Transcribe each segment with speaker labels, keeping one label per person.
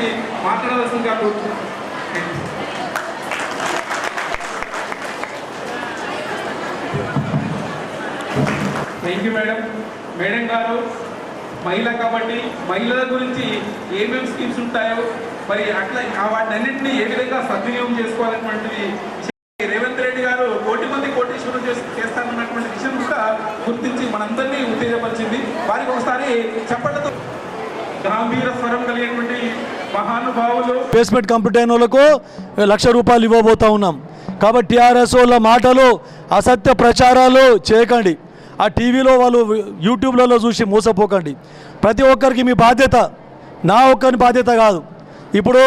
Speaker 1: మహిళలు తీర్చి మాట్లాడవలసిందిగా కోరుతున్నాను థ్యాంక్ యూ మేడం మేడం గారు మహిళా కబడ్డీ మహిళల గురించి ఏమేమి స్కీమ్స్ ఉంటాయో మరి అట్లా ఆ వాటిని అన్నింటినీ ఏ విధంగా సద్వినియోగం చేసుకోవాలన్నటువంటిది రేవంత్ రెడ్డి గారు కోటి మంది కోటీశ్వరం చేస్- చేస్తానన్నటువంటి విషయం కూడా గుర్తించి మనందరినీ ఉత్తేజపరిచింది. వారికి ఒకసారి చప్పట్లతో గాంభీర స్వరం కలిగినటువంటి
Speaker 2: బేస్మెంట్ కంప్లీట్ అయిన వాళ్ళకు లక్ష రూపాయలు ఇవ్వబోతా ఉన్నాం. కాబట్టి టీఆర్ఎస్ వాళ్ళ మాటలు అసత్య ప్రచారాలు చేయకండి. ఆ టీవీలో వాళ్ళు యూట్యూబ్లలో చూసి మోసపోకండి. ప్రతి ఒక్కరికి మీ బాధ్యత నా ఒక్కరి బాధ్యత కాదు. ఇప్పుడు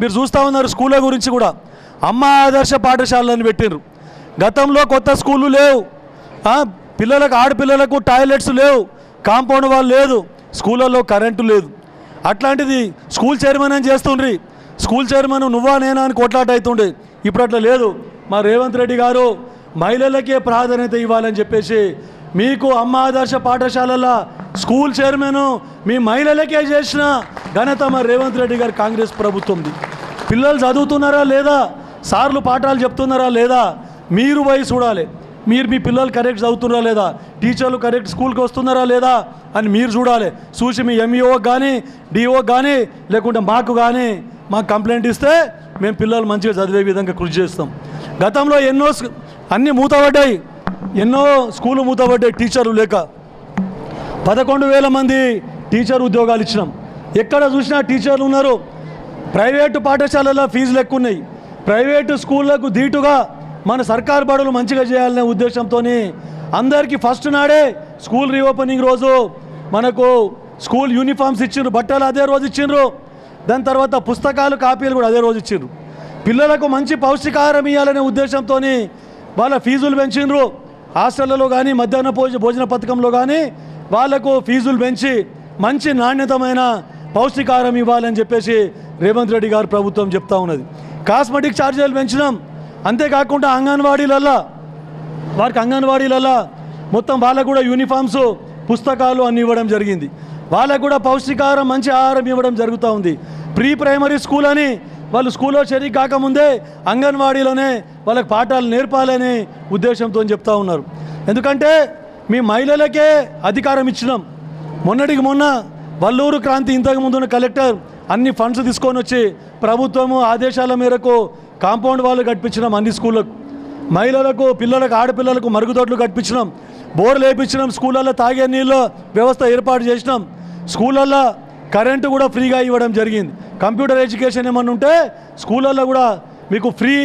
Speaker 2: మీరు చూస్తూ ఉన్నారు స్కూళ్ళ గురించి కూడా. అమ్మ ఆదర్శ పాఠశాలని పెట్టిండ్రు. గతంలో కొత్త స్కూళ్ళు లేవు. పిల్లలకు ఆడపిల్లలకు టాయిలెట్స్ లేవు. కాంపౌండ్ వాళ్ళు లేదు. స్కూళ్ళల్లో కరెంటు లేదు. అట్లాంటిది స్కూల్ చైర్మన్ అని చేస్తుండ్రి? స్కూల్ చైర్మన్ నువ్వా నేనా అని కొట్లాట అవుతుండే ఇప్పుడు అట్లా లేదు. మా రేవంత్ రెడ్డి గారు మహిళలకే ప్రాధాన్యత ఇవ్వాలని చెప్పేసి మీకు అమ్మ ఆదర్శ పాఠశాలల స్కూల్ చైర్మన్ మీ మహిళలకే చేసిన ఘనత మా రేవంత్ రెడ్డి గారు కాంగ్రెస్ ప్రభుత్వంది. పిల్లలు చదువుతున్నారా లేదా? సార్లు పాఠాలు చెప్తున్నారా లేదా? మీరు పోయి చూడాలి. మీరు మీ పిల్లలు కరెక్ట్ చదువుతున్నారా లేదా? టీచర్లు కరెక్ట్ స్కూల్కి వస్తున్నారా లేదా? అని మీరు చూడాలి. చూసి మీ ఎంఈఓ కానీ డిఓ కానీ లేకుంటే మాకు కానీ మాకు కంప్లైంట్ ఇస్తే మేము పిల్లలు మంచిగా చదివే విధంగా కృషి చేస్తాం. గతంలో ఎన్నో స్కూ- అన్నీ మూతపడ్డాయి. ఎన్నో స్కూళ్ళు మూతపడ్డాయి టీచర్లు లేక. పదకొండు వేల మంది టీచర్ ఉద్యోగాలు ఇచ్చినాం. ఎక్కడ చూసినా టీచర్లు ఉన్నారు. ప్రైవేటు పాఠశాలల్లో ఫీజులు ఎక్కువ ఉన్నాయి ప్రైవేటు స్కూళ్ళకు ధీటుగా మన సర్కారు బడులు మంచిగా చేయాలనే ఉద్దేశంతో అందరికీ ఫస్ట్ నాడే స్కూల్ రీఓపెనింగ్ రోజు మనకు స్కూల్ యూనిఫామ్స్ ఇచ్చిండ్రు బట్టలు అదే రోజు ఇచ్చిండ్రు. దాని తర్వాత పుస్తకాలు కాపీలు కూడా అదే రోజు ఇచ్చిండ్రు. పిల్లలకు మంచి పౌష్టికాహారం ఇవ్వాలనే ఉద్దేశంతో వాళ్ళ ఫీజులు పెంచిండ్రు. హాస్టళ్ళలో కానీ మధ్యాహ్న భోజన భోజన పథకంలో కానీ వాళ్ళకు ఫీజులు పెంచి మంచి నాణ్యతమైన పౌష్టికాహారం ఇవ్వాలని చెప్పేసి రేవంత్ రెడ్డి గారు ప్రభుత్వం చెప్తా ఉన్నది. కాస్మెటిక్ ఛార్జీలు పెంచినాం. అంతేకాకుండా అంగన్వాడీలల్లో వారికి అంగన్వాడీలలో మొత్తం వాళ్ళకు కూడా యూనిఫామ్స్ పుస్తకాలు అన్ని ఇవ్వడం జరిగింది. వాళ్ళకు కూడా పౌష్టికాహారం మంచి ఆహారం ఇవ్వడం జరుగుతూ ఉంది. ప్రీ ప్రైమరీ స్కూల్ అని వాళ్ళు స్కూల్లో చేరి కాకముందే అంగన్వాడీలోనే వాళ్ళకి పాఠాలు నేర్పాలనే ఉద్దేశంతో చెప్తా ఉన్నారు. ఎందుకంటే మీ మహిళలకే అధికారం ఇచ్చినాం. మొన్నటికి మొన్న వల్లూరు క్రాంతి ఇంతకు ముందున్న కలెక్టర్ అన్ని ఫండ్స్ తీసుకొని వచ్చి ప్రభుత్వము ఆదేశాల మేరకు కాంపౌండ్ వాళ్ళు కట్టించినాం అన్ని స్కూళ్ళకు. మహిళలకు పిల్లలకు ఆడపిల్లలకు మరుగుదొడ్లు కట్టించినాం. బోర్లు వేయించినాం స్కూళ్ళల్లో తాగే నీళ్ళ వ్యవస్థ ఏర్పాటు చేసినాం. స్కూళ్ళల్లో కరెంటు కూడా ఫ్రీగా ఇవ్వడం జరిగింది. కంప్యూటర్ ఎడ్యుకేషన్ ఏమన్నా ఉంటే స్కూళ్ళల్లో కూడా మీకు ఫ్రీ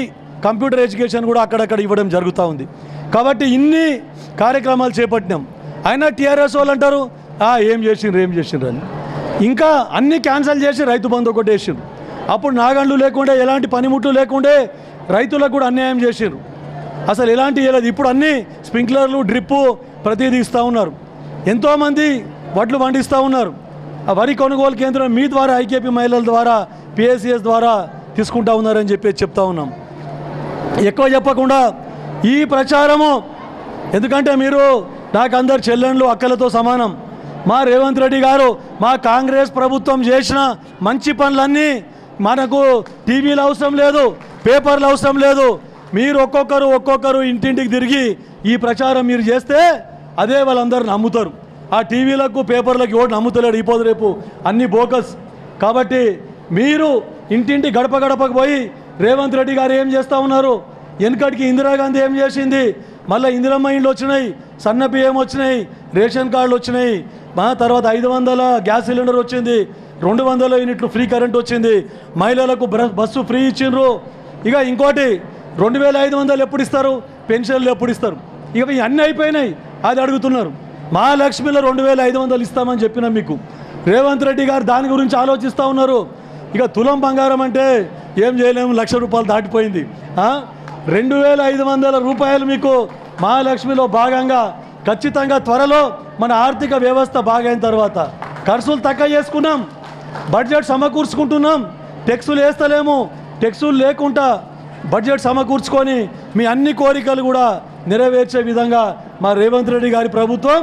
Speaker 2: కంప్యూటర్ ఎడ్యుకేషన్ కూడా అక్కడక్కడ ఇవ్వడం జరుగుతూ ఉంది. కాబట్టి ఇన్ని కార్యక్రమాలు చేపట్టినాం. అయినా టీఆర్ఎస్ వాళ్ళు అంటారు ఏం చేసిండ్రు ఏం చేసిండ్రు అని. ఇంకా అన్ని క్యాన్సిల్ చేసి రైతు బంధు ఒకటి వేసిండ్రు. అప్పుడు నాగండ్లు లేకుండే ఎలాంటి పనిముట్లు లేకుండే రైతులకు కూడా అన్యాయం చేసిండ్రు. అసలు ఎలాంటి ఇప్పుడు అన్నీ స్ప్రింక్లర్లు డ్రిప్పు ప్రతిదీ ఇస్తూ ఉన్నారు. ఎంతోమంది వడ్లు పండిస్తూ ఉన్నారు. ఆ వరి కొనుగోలు కేంద్రం మీ ద్వారా ఐకేపీ మహిళల ద్వారా పిఎస్సిఎస్ ద్వారా తీసుకుంటా ఉన్నారని చెప్పి చెప్తా ఉన్నాం. ఎక్కువ చెప్పకుండా ఈ ప్రచారము ఎందుకంటే మీరు నాకు అందరు చెల్లెండ్లు అక్కలతో సమానం. మా రేవంత్ రెడ్డి గారు మా కాంగ్రెస్ ప్రభుత్వం చేసిన మంచి పనులన్నీ మనకు టీవీలు అవసరం లేదు పేపర్లు అవసరం లేదు. మీరు ఒక్కొక్కరు ఒక్కొక్కరు ఇంటింటికి తిరిగి ఈ ప్రచారం మీరు చేస్తే అదే వాళ్ళందరూ నమ్ముతారు. ఆ టీవీలకు పేపర్లకు ఓటు నమ్ముతలేడు ఈ రేపు. అన్ని బోకస్. కాబట్టి మీరు ఇంటింటి గడప గడపకు పోయి రేవంత్ రెడ్డి గారు ఏం చేస్తూ ఉన్నారు? ఎనకటికి ఇందిరాగాంధీ ఏం చేసింది? మళ్ళీ ఇందిరమ్మ ఇండ్లు వచ్చినాయి సన్న బియ్యం వచ్చినాయి రేషన్ కార్డులు వచ్చినాయి. మా తర్వాత ఐదు వందల గ్యాస్ సిలిండర్ వచ్చింది రెండు వందల యూనిట్లు ఫ్రీ కరెంట్ వచ్చింది. మహిళలకు బస్సు ఫ్రీ ఇచ్చిండ్రు. ఇక ఇంకోటి రెండు వేల ఐదు వందలు ఎప్పుడు ఇస్తారు? పెన్షన్లు ఎప్పుడు ఇస్తారు? ఇక ఇవి అన్నీ అయిపోయినాయి. అది అడుగుతున్నారు. మహాలక్ష్మిలో రెండు వేల ఐదు వందలు ఇస్తామని చెప్పిన మీకు. రేవంత్ రెడ్డి గారు దాని గురించి ఆలోచిస్తూ ఉన్నారు. ఇక తులం బంగారం అంటే ఏం చేయలేము లక్ష రూపాయలు దాటిపోయింది. రెండు వేల ఐదు వందల రూపాయలు మీకు మహాలక్ష్మిలో భాగంగా ఖచ్చితంగా త్వరలో మన ఆర్థిక వ్యవస్థ బాగైన తర్వాత. ఖర్చులు తక్కువ చేసుకున్నాం. బడ్జెట్ సమకూర్చుకుంటున్నాం. టెక్సులు వేస్తలేము. టెక్సులు లేకుండా బడ్జెట్ సమకూర్చుకొని మీ అన్ని కోరికలు కూడా నెరవేర్చే విధంగా మా రేవంత్ రెడ్డి గారి ప్రభుత్వం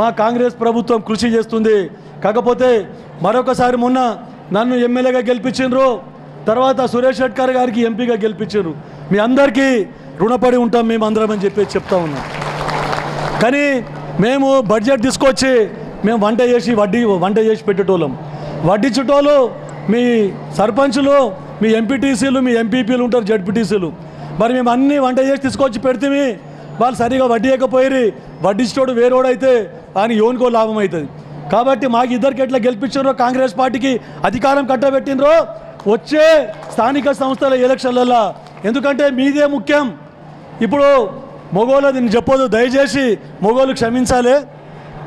Speaker 2: మా కాంగ్రెస్ ప్రభుత్వం కృషి చేస్తుంది. కాకపోతే మరొకసారి మొన్న నన్ను ఎమ్మెల్యేగా గెలిపించిండ్రు తర్వాత సురేష్ షెట్కర్ గారికి ఎంపీగా గెలిపించారు మీ అందరికీ రుణపడి ఉంటాం మేము అందరం అని చెప్పి చెప్తా ఉన్నాం. కానీ మేము బడ్జెట్ తీసుకొచ్చి మేము వంట చేసి వడ్డీ వంట చేసి పెట్టేటోళ్ళం. వడ్డించేటోళ్ళు మీ సర్పంచులు మీ ఎంపీటీసీలు మీ ఎంపీపీలు ఉంటారు జడ్పీటీసీలు మరి మేము అన్ని వంట చేసి తీసుకొచ్చి పెడితే వాళ్ళు సరిగా వడ్డీ ఇవ్వకపోయి వడ్డించేటోడు వేరోడైతే ఆయన యోనికో లాభం అవుతుంది. కాబట్టి మాకు ఇద్దరికి ఎట్లా గెలిపించారో కాంగ్రెస్ పార్టీకి అధికారం కట్టబెట్టినరో వచ్చే స్థానిక సంస్థల ఎలక్షన్లలో ఎందుకంటే మీదే ముఖ్యం. ఇప్పుడు మొగోళ్ళది నేను చెప్పొద్దు దయచేసి మొగోళ్ళు క్షమించాలి.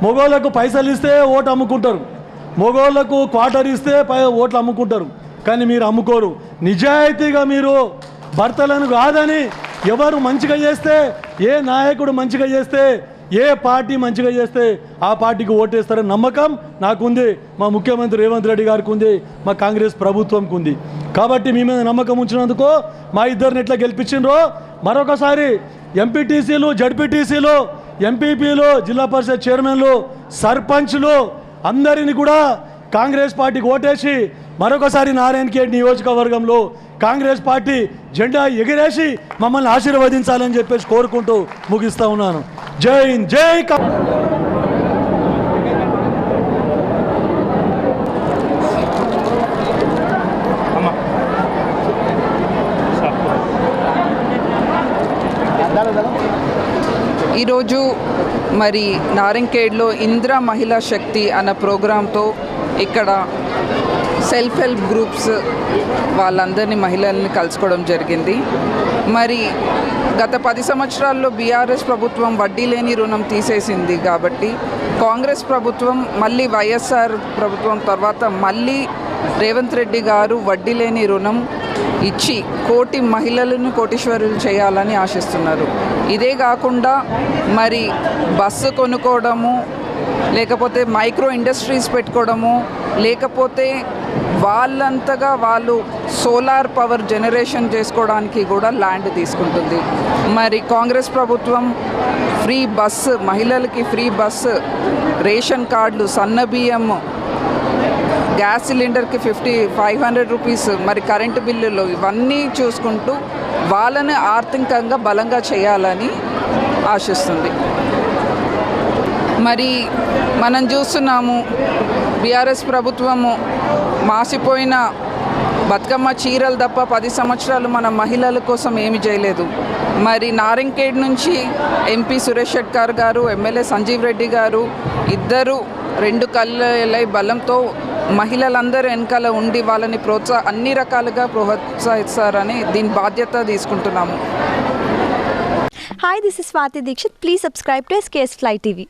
Speaker 2: మొగోళ్ళకు పైసలు ఇస్తే ఓటు అమ్ముకుంటారు. మొగోళ్ళకు క్వార్టర్ ఇస్తే పై ఓట్లు అమ్ముకుంటారు. కానీ మీరు అమ్ముకోరు. నిజాయితీగా మీరు భర్తలను కాదని ఎవరు మంచిగా చేస్తే ఏ నాయకుడు మంచిగా చేస్తే ఏ పార్టీ మంచిగా చేస్తే ఆ పార్టీకి ఓటేస్తారని నమ్మకం నాకుంది. మా ముఖ్యమంత్రి రేవంత్ రెడ్డి గారికి ఉంది మా కాంగ్రెస్ ప్రభుత్వంకి ఉంది. కాబట్టి మీ మీద నమ్మకం ఉంచినందుకు మా ఇద్దరిని ఎట్లా గెలిపించిండ్రో మరొకసారి ఎంపీటీసీలు జడ్పీటీసీలు ఎంపీపీలు జిల్లా పరిషత్ చైర్మన్లు సర్పంచ్లు అందరిని కూడా కాంగ్రెస్ పార్టీకి ఓటేసి మరొకసారి నారాయణ ఖేడ్ నియోజకవర్గంలో కాంగ్రెస్ పార్టీ జెండా ఎగిరేసి మమ్మల్ని ఆశీర్వదించాలని చెప్పేసి కోరుకుంటూ ముగిస్తా ఉన్నాను. జై హింద్ జై
Speaker 3: ఈరోజు మరి నారంకేడ్లో ఇంద్ర మహిళా శక్తి అన్న ప్రోగ్రాంతో ఇక్కడ సెల్ఫ్ హెల్ప్ గ్రూప్స్ వాళ్ళందరినీ మహిళల్ని కలుసుకోవడం జరిగింది. మరి గత పది సంవత్సరాల్లో బీఆర్ఎస్ ప్రభుత్వం వడ్డీ లేని రుణం తీసేసింది కాబట్టి కాంగ్రెస్ ప్రభుత్వం మళ్ళీ వైఎస్ఆర్ ప్రభుత్వం తర్వాత మళ్ళీ రేవంత్ రెడ్డి గారు వడ్డీ లేని రుణం ఇచ్చి కోటి మహిళలను కోటీశ్వరులు చేయాలని ఆశిస్తున్నారు. ఇదే కాకుండా మరి బస్సు కొనుక్కోవడము లేకపోతే మైక్రో ఇండస్ట్రీస్ పెట్టుకోవడము లేకపోతే వాళ్ళంతగా వాళ్ళు సోలార్ పవర్ జనరేషన్ చేసుకోవడానికి కూడా ల్యాండ్ తీసుకుంటుంది. మరి కాంగ్రెస్ ప్రభుత్వం ఫ్రీ బస్సు మహిళలకి ఫ్రీ బస్సు రేషన్ కార్డులు సన్న బియ్యం గ్యాస్ సిలిండర్కి ఫిఫ్టీ ఫైవ్ హండ్రెడ్ రూపీస్ మరి కరెంటు బిల్లులు ఇవన్నీ చూసుకుంటూ వాళ్ళని ఆర్థికంగా బలంగా చేయాలని ఆశిస్తుంది. మరి మనం చూస్తున్నాము బీఆర్ఎస్ ప్రభుత్వము మాసిపోయిన బతుకమ్మ చీరలు తప్ప పది సంవత్సరాలు మన మహిళల కోసం ఏమి చేయలేదు. మరి నారింకేడ్ నుంచి ఎంపీ సురేష్ షెట్కార్ గారు ఎమ్మెల్యే సంజీవ్ రెడ్డి గారు ఇద్దరు రెండు కళ్ళ బలంతో మహిళలందరూ వెనకాల ఉండి వాళ్ళని ప్రోత్సా అన్ని రకాలుగా ప్రోత్సహిస్తారని దీని బాధ్యత తీసుకుంటున్నాము.
Speaker 4: Hi this is Swathi Dixit please subscribe to SKS fly TV